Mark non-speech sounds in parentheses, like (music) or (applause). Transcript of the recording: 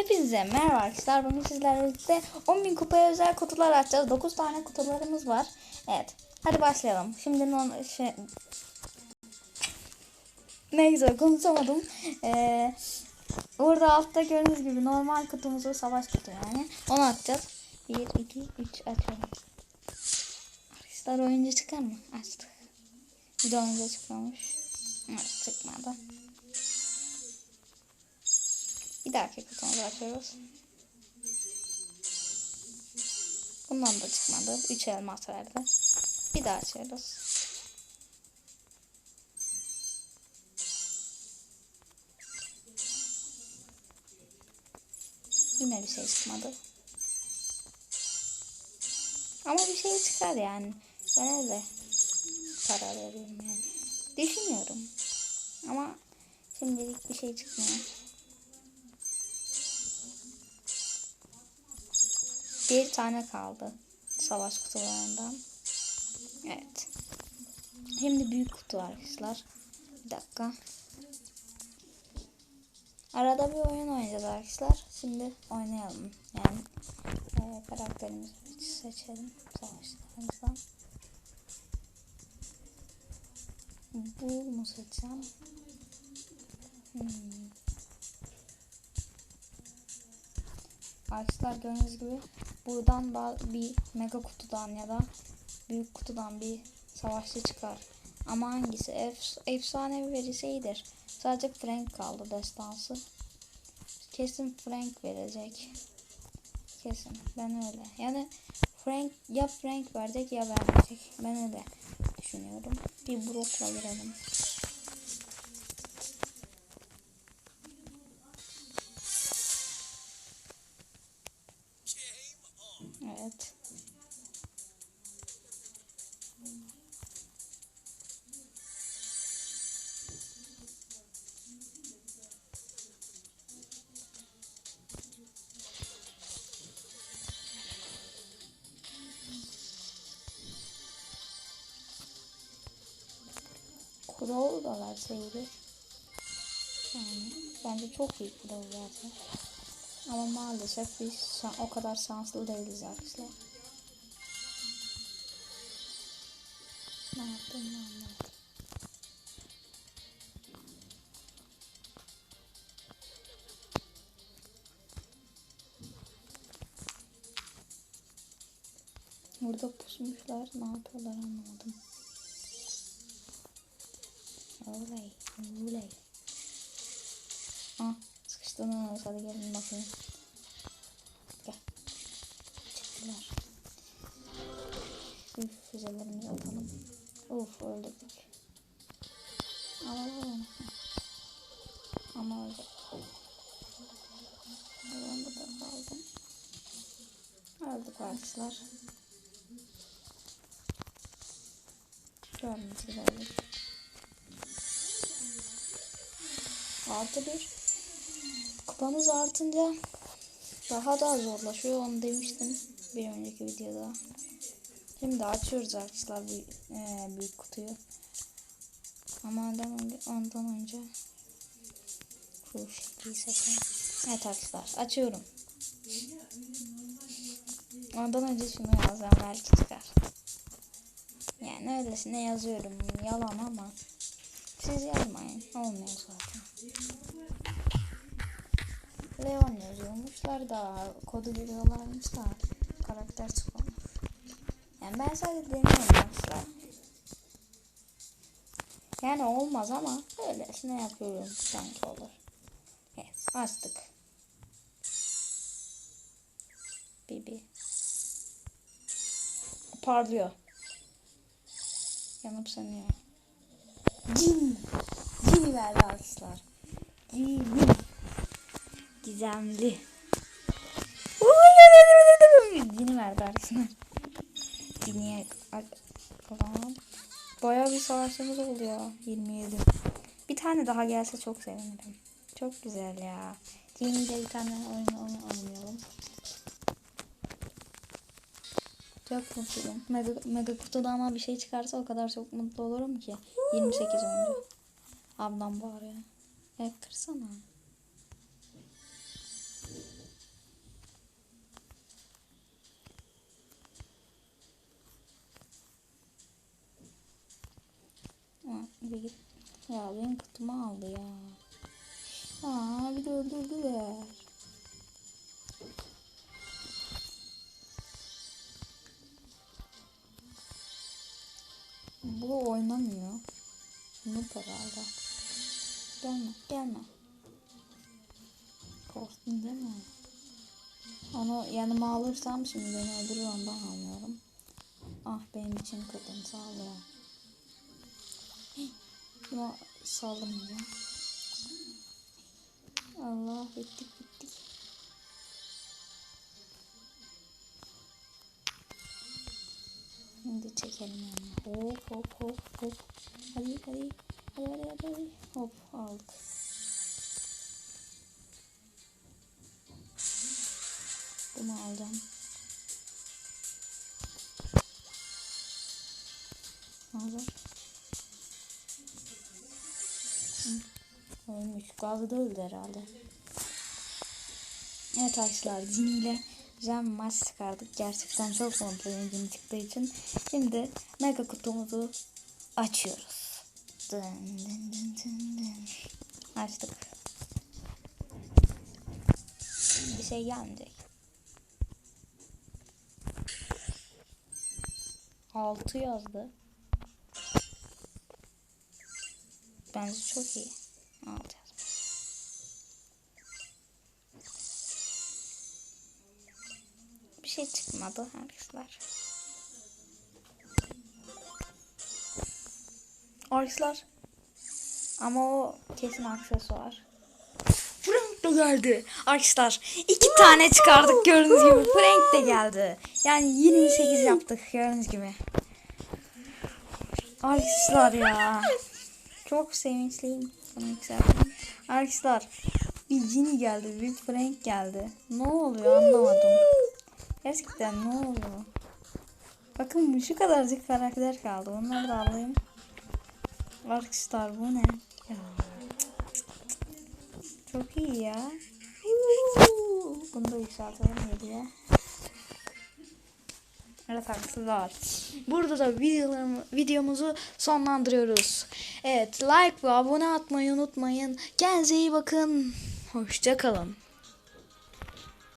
Hepinize merhaba arkadaşlar. Bugün sizlerle birlikte 10.000 kupaya özel kutular açacağız. 9 tane kutularımız var. Evet. Hadi başlayalım. Şimdi non şey... Ne güzel konuşamadım. Ee, burada altta gördüğünüz gibi normal kutumuzu savaş kutu yani. Onu açacağız. 1, 2, 3 açıyorum. Arkadaşlar oyuncu çıkar mı? Açtık. Bir de oyuncu çıkmamış. Evet, çıkmadı. Bir dahaki kutumuzu açıyoruz. Bundan da çıkmadı. 3 elmas verdi. Bir daha açıyoruz. Yine bir şey çıkmadı. Ama bir şey çıkar yani. Ben öyle karar veriyorum yani. Düşünüyorum. Ama şimdilik bir şey çıkmıyor. Bir tane kaldı. Savaş kutularından. Evet. Şimdi büyük kutu arkadaşlar. Bir dakika. Arada bir oyun oynayacağız arkadaşlar. Şimdi oynayalım. Yani e, karakterimizi seçelim. Savaşlarımızdan. Bu mu seçeceğim? Hmm. Arkadaşlar gördüğünüz gibi buradan da bir mega kutudan ya da büyük kutudan bir savaşçı çıkar. Ama hangisi? Ef efsanevi verirse iyidir. Sadece Frank kaldı destansı. Kesin Frank verecek. Kesin. Ben öyle. Yani Frank ya Frank verecek ya vermeyecek. Ben öyle düşünüyorum. Bir Brock'la girelim. Kuralı da verseydi. Yani bence çok iyi kuralı verse. Ama maalesef biz o kadar şanslı değiliz arkadaşlar. Ne yaptım ne anlamadım. Burada pusmuşlar. Ne yapıyorlar anlamadım. Oley. Oley. Ah sıkıştınız. Hadi gelin bakayım. Gel. Çıktılar. Şu füzelerimizi atalım. Uf öldürdük. Alalım onu. Ama öldü. Ben burada kaldım. Öldük arkadaşlar. Gördüğünüz gibi Artı bir. Kupamız artınca daha da zorlaşıyor onu demiştim bir önceki videoda. Şimdi açıyoruz arkadaşlar bu e, büyük kutuyu. Ama ondan önce, ondan önce şu şekli. Evet arkadaşlar açıyorum. Ondan önce şunu yazacağım belki çıkar. Yani öylesine yazıyorum. Yalan ama siz yazmayın. Olmuyor zaten. Leon yazıyormuşlar da kodu giriyorlarmış da karakter çıkmamış. Yani ben sadece deniyorum arkadaşlar. Yani olmaz ama öylesine yapıyorum sanki olur. Evet açtık. Bibi. Parlıyor. Yanıp sönüyor. Cin. Cin verdi arkadaşlar. Cin. Gizemli. Cini verdi arkadaşlar. Ciniye falan. Bayağı bir savaşımız oldu ya. 27. Bir tane daha gelse çok sevinirim. Çok güzel ya. Cini'de bir tane oyun oynayalım. Çok mutluyum. Mega, mega kutuda ama bir şey çıkarsa o kadar çok mutlu olurum ki. 28 önce. Ablam bağırıyor. Evet kırsana. Ha, bir git. Ya benim kutumu aldı ya. Aa bir de öldürdüler. Bu oynamıyor. Noob herhalde. Gelme, gelme. Korktun değil mi? Onu yanıma alırsam şimdi beni öldürür ondan almıyorum. Ah benim için kırdın sağ ol ya. (gasps) Bunu sallamayacağım. Allah bittik bittik. Şimdi çekelim yani. Hop hop hop hop. Hadi hadi. Hadi hadi hadi. Hop aldık. Bunu alacağım. Hı, Ölmüş. Gazı da öldü herhalde. Evet arkadaşlar Cini güzel bir maç çıkardık. Gerçekten çok mutluyum Cini çıktığı için. Şimdi mega kutumuzu açıyoruz. Dın dın dın dın dın. Açtık. Bir şey gelmeyecek. 6 yazdı. Bence çok iyi. 6 şey çıkmadı arkadaşlar. Arkadaşlar. Ama o kesin aksesuar. Frank de geldi. Arkadaşlar iki tane çıkardık gördüğünüz gibi. Frank de geldi. Yani 28 yaptık gördüğünüz gibi. Arkadaşlar ya. Çok sevinçliyim. Arkadaşlar bir Cini geldi. Bir Frank geldi. Ne oluyor anlamadım. Gerçekten ne oluyor? Bakın şu kadarcık karakter kaldı. Onları da alayım. Arkadaşlar bu ne? Ya. Çok iyi ya. Bunu da yükseltelim diye. Evet arkadaşlar. Burada da videomuzu sonlandırıyoruz. Evet like ve abone atmayı unutmayın. Kendinize iyi bakın. Hoşçakalın.